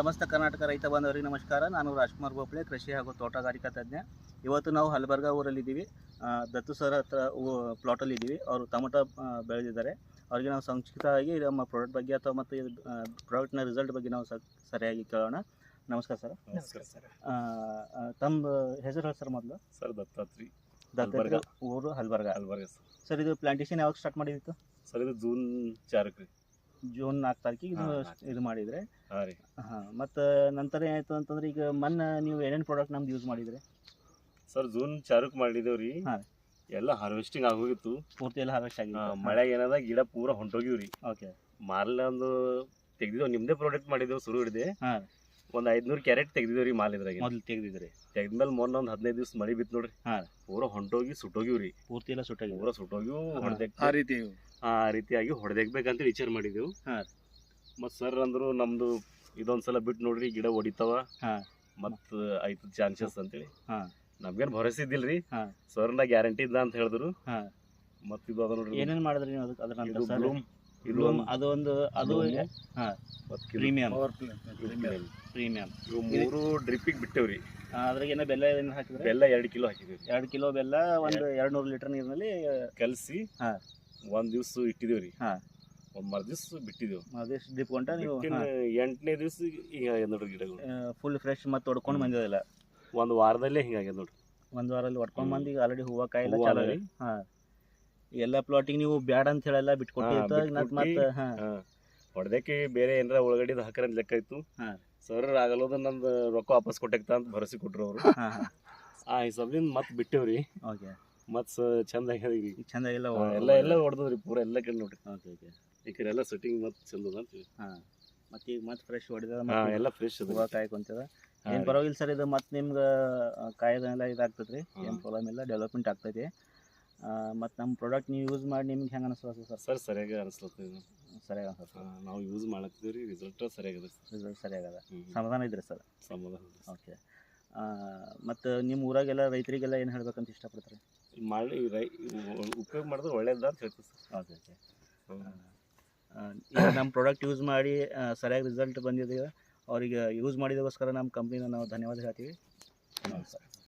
ಸಮಸ್ತ ಕರ್ನಾಟಕ ರೈತ ಬಾಂಧವರಿಗೆ ನಮಸ್ಕಾರ. ನಾನು ರಾಜ್ಕುಮಾರ್ ಗೋಪ್ಲೆ ಕೃಷಿ ಹಾಗೂ ತೋಟಗಾರಿಕಾ ತಜ್ಞ. ಇವತ್ತು ನಾವು ಹಲಬರ್ಗ ಊರಲ್ಲಿದ್ದೀವಿ. ದತ್ತು ಸರ್ ಹತ್ರ ಪ್ಲಾಟಲ್ಲಿ ಇದ್ದೀವಿ. ಅವರು ಟೊಮೊಟೊ ಬೆಳೆದಿದ್ದಾರೆ. ಅವರಿಗೆ ನಾವು ಸಂಕ್ಷಿಪ್ತವಾಗಿ ನಮ್ಮ ಪ್ರಾಡಕ್ಟ್ ಬಗ್ಗೆ ಅಥವಾ ಮತ್ತು ಪ್ರಾಡಕ್ಟ್ನ ರಿಸಲ್ಟ್ ಬಗ್ಗೆ ನಾವು ಸರಿಯಾಗಿ ಕೇಳೋಣ. ನಮಸ್ಕಾರ ಸರ್. ನಮಸ್ಕಾರ ಸರ್. ತಮ್ಮ ಹೆಸರು ಹೇಳಿ ಸರ್ ಮೊದಲು? ಸರ್ ದತ್ತಾತ್ರಿ. ದತ್ತಾತ್ರಿ ಊರು ಹಲ್ಬರ್ಗ. ಹಲಬರ್ಗ ಸರ್. ಸರ್ ಇದು ಪ್ಲಾಂಟೇಶನ್ ಯಾವಾಗ ಸ್ಟಾರ್ಟ್ ಮಾಡಿದಿತ್ತು ಸರ್ ಇದು ಜೂನ್ ಚಾರಕ್ಕೆ. ರೀ ಜೂನ್ ನಾಲ್ಕು ತಾರೀಕಿಗೆ ಇದು. ಇದು ಮಾಡಿದ್ರೆ. ಹಾಂ ರೀ. ಹಾಂ ಮತ್ತು ನಂತರ ಏನಾಯ್ತು ಅಂತಂದ್ರೆ ಈಗ ಮೊನ್ನೆ ನೀವು ಏನೇನು ಪ್ರಾಡಕ್ಟ್ ನಮ್ದು ಯೂಸ್ ಮಾಡಿದ್ರೆ? ಸರ್ ಜೂನ್ ಚಾರಕ್ಕೆ ಮಾಡಿದೇವ್ ರೀ. ಹಾ. ಎಲ್ಲ ಹಾರ್ವೆಸ್ಟಿಂಗ್ ಆಗೋಗಿತ್ತು. ಪೂರ್ತಿ ಎಲ್ಲ ಹಾರ್ವೆಸ್ಟ್ ಆಗಿ ಆಗಿದೆ ಮಳೆ ಏನದ ಗಿಡ ಪೂರ ಹೊಂಟೋಗಿವ್ರಿ ಓಕೆ ಮಾರ್ಲ ಒಂದು ತೆಗ್ದಿದ್ದೇವೆ ನಿಮ್ಮದೇ ಪ್ರಾಡಕ್ಟ್ ಮಾಡಿದ್ದೇವೆ ಶುರು ಹಿಡಿದೆ. ಹಾ. ಒಂದು ಐದ್ನೂರು ಕ್ಯಾರೆಟ್ ತೆಗ್ದಿದ್ರಿ ರೀ ಮಾಲ್ ಇದ್ರಾಗ ಮೊದಲು ತೆಗೆದಿದ್ರಿ. ತೆಗ್ದ್ಮೇಲೆ ಮೊನ್ನೆ ಒಂದು ಹದಿನೈದು ದಿವಸ ಮಳಿ ಬಿತ್ತು ನೋಡ್ರಿ. ಹಾ. ಪೂರ ಹೊಂಟೋಗಿ ಸುಟ್ಟೋಗಿವ್ ರೀ. ಪೂರ್ತಿ ಎಲ್ಲ ಸುಟ್ಟಾಗಿದೆ ಪೂರ ಸುಟ್ಟೋಗಿವು. ಹೊಡೆದಕ್ ಆ ರೀತಿ ಆ ರೀತಿಯಾಗಿ ಹೊಡೆದಕ್ಬೇಕಂತ ವಿಚಾರ ಮಾಡಿದೆವು. ಹಾ. ಮತ್ತು ಸರ್ ಅಂದ್ರು ನಮ್ದು ಇದೊಂದು ಸಲ ಬಿಟ್ಟು ನೋಡ್ರಿ ಗಿಡ ಹೊಡಿತಾವ. ಹಾ. ಮತ್ತು ಚಾನ್ಸಸ್ ಅಂತೇಳಿ. ಹಾ. ನಮ್ಗೇನು ಭರೋಸೆ ಇದ್ದಿಲ್ರಿ ಸರ್ ನಾ ಗ್ಯಾರಂಟಿ ಇದ್ದ ಅಂತ ಹೇಳಿದ್ರು. ಮತ್ತ ಮತ್ತು ಇದು ಅದ ನೋಡ್ರಿ. ಏನೇನು ಮಾಡಿದ್ರಿ ನೀವು ಅದಕ್ಕೆ ಅದ್ರ ಬ್ಲೂಮ್ ಅದು ಒಂದು ಅದು ಪ್ರೀಮಿಯಂ. Power premium. ಇವು ಮೂರು ಡ್ರಿಪ್ಪಿಗೆ ಬಿಟ್ಟೇವ್ರಿ. ಅದ್ರಾಗ ಏನೋ ಬೆಲ್ಲ ಏನು ಹಾಕಿದ್ರೆ? ಬೆಲ್ಲ ಎರಡು ಕಿಲೋ ಹಾಕಿದ್ವಿ. ಎರಡು ಕಿಲೋ ಬೆಲ್ಲ ಒಂದು ಎರಡು ನೂರು ಲೀಟರ್ ನೀರಿನಲ್ಲಿ ಕಲಸಿ ಹಾ. ಒಂದು ದಿವಸ ಇಟ್ಟಿದೇವ್ರಿ. ಹಾ. ಒಂದು ಮರ್ ದಿವ್ಸ ಡಿಪ್ ಕೊಂಟ ನೀವು ಎಂಟನೇ ದಿವಸ ಈಗ ನೋಡ್ರಿ ಗಿಡಗಳು. ಫುಲ್ ಫ್ರೆಶ್ ಮತ್ತು ಹೊಡ್ಕೊಂಡು. ಬಂದಿಲ್ಲ ಒಂದ್ ವಾರದಲ್ಲೇ ಹಿಂಗಾಗ್ಯದ ನೋಡ್ರಿ. ಒಂದು ವಾರಲ್ಲಿ ಹೊಡ್ಕೊಂಡು. ಬಂದು ಈಗ ಆಲ್ರೆಡಿ ಹೂವು ಕಾಯಿಲ್ಲ ಚಾಲು. ಹಾ. ಎಲ್ಲ ಪ್ಲಾಟಿಗ್ ನೀವು ಬ್ಯಾಡ ಅಂತ ಹೇಳಲ್ಲ ಬಿಟ್ಕೊಟ್ಟಿರ್ತ ಹಾ, ಮತ್ತೆ ಹಾ. ಹೊಡೆದಕ್ಕೆ ಬೇರೆ ಏನಾರ ಒಳಗಡೆ ಹಾಕರ ಲೆಕ್ಕ ಇತ್ತು. ಹಾ. ಸರ್ ಆಗಲ್ಲೋದ ನಂದ ರೊಕ್ಕ ವಾಪಸ್ ಕೊಟ್ಟಾಗ್ತ ಅಂತ ಭರಸಿ ಕೊಟ್ರು ಅವರು. ಆ ಹಿಸಾಬ್ಲಿಂದ ಮತ್ತೆ ಬಿಟ್ಟೇವ್ರಿ. ಓಕೆ. ಮತ್ ಸ ಚಂದ ಆಗ್ಯದ ಈಗ ಚಂದ ಚಂದಾಗಿಲ್ಲ ಆ, ಎಲ್ಲ ಎಲ್ಲ ಹೊಡೆದ್ರಿ ಪೂರ ಎಲ್ಲ ಕಡೆ ನೋಡ್ರಿ. Okay okay. ಈ ಎಲ್ಲ ಸೆಟ್ಟಿಂಗ್ ಮತ್ತೆ ಚಂದ ಅಂತ ಹೇಳಿ. ಮತ್ತೆ ಈಗ ಮತ್ತೆ ಫ್ರೆಶ್ ಹೊಡೆದ ಹಾ ಮತ್ತೆ ಎಲ್ಲ ಫ್ರೆಶ್ ಅದ. ಹೂವು ಕಾಯಿ ಕುಂತದ ಹಾ ಏನು ಪರವಾಗಿಲ್ಲ ಸರ್ ಇದು ಮತ್ತೆ ನಿಮ್ಗೆ ಕಾಯ್ದೆಲ್ಲ ಇದಾಗ್ತದೆ ರೀ ಹಾ. ಏನು ಪ್ರಾಬ್ಲಮ್ ಇಲ್ಲ ಡೆವಲಪ್ಮೆಂಟ್ ಆಗ್ತೈತಿ. ಮತ್ತು ನಮ್ಮ ಪ್ರಾಡಕ್ಟ್ ನೀವು ಯೂಸ್ ಮಾಡಿ ನಿಮ್ಗೆ ಹೆಂಗೆ ಅನಿಸ್ತದೆ ಸರ್ ಸರ್ ಸರಿಯಾಗಿ ಅನಿಸ್ಲತ್ತದ ಇದು. ಸರಿಯಾಗಿ ಆ, ನಾವು ಯೂಸ್ ಮಾಡತ್ತಿದ್ವಿ ರಿಸಲ್ಟ್ ಸರಿಯಾಗಿದೆ ರಿಸಲ್ಟ್ ಸರಿಯಾಗದ. ಸಮಾಧಾನ ಇದ್ರಿ ಸರ್. ಸಮಾಧಾನ ಓಕೆ ಮತ್ತು ನಿಮ್ಮ ಊರಾಗೆಲ್ಲ ರೈತರಿಗೆಲ್ಲ ಏನು ಹೇಳ್ಬೇಕಂತ ಇಷ್ಟಪಡ್ತಾರೆ? ಮಾಡಿ ರೈ ಉಪಯೋಗ ಮಾಡಿದ್ರೆ ಒಳ್ಳೇದ ಅಂತ ಹೇಳ್ತೀವಿ ಸರ್. ಓಕೆ ಓಕೆ ಈಗ ನಮ್ಮ ಪ್ರಾಡಕ್ಟ್ ಯೂಸ್ ಮಾಡಿ ಸರಿಯಾಗಿ ರಿಸಲ್ಟ್ ಬಂದಿದೆ ಅವರಿಗೆ ಯೂಸ್ ಮಾಡಿದಕ್ಕೋಸ್ಕರ ನಮ್ಮ ಕಂಪ್ನಿನ ನಾವು ಧನ್ಯವಾದ ಹೇಳ್ತೀವಿ. ನಮಸ್ಕಾರ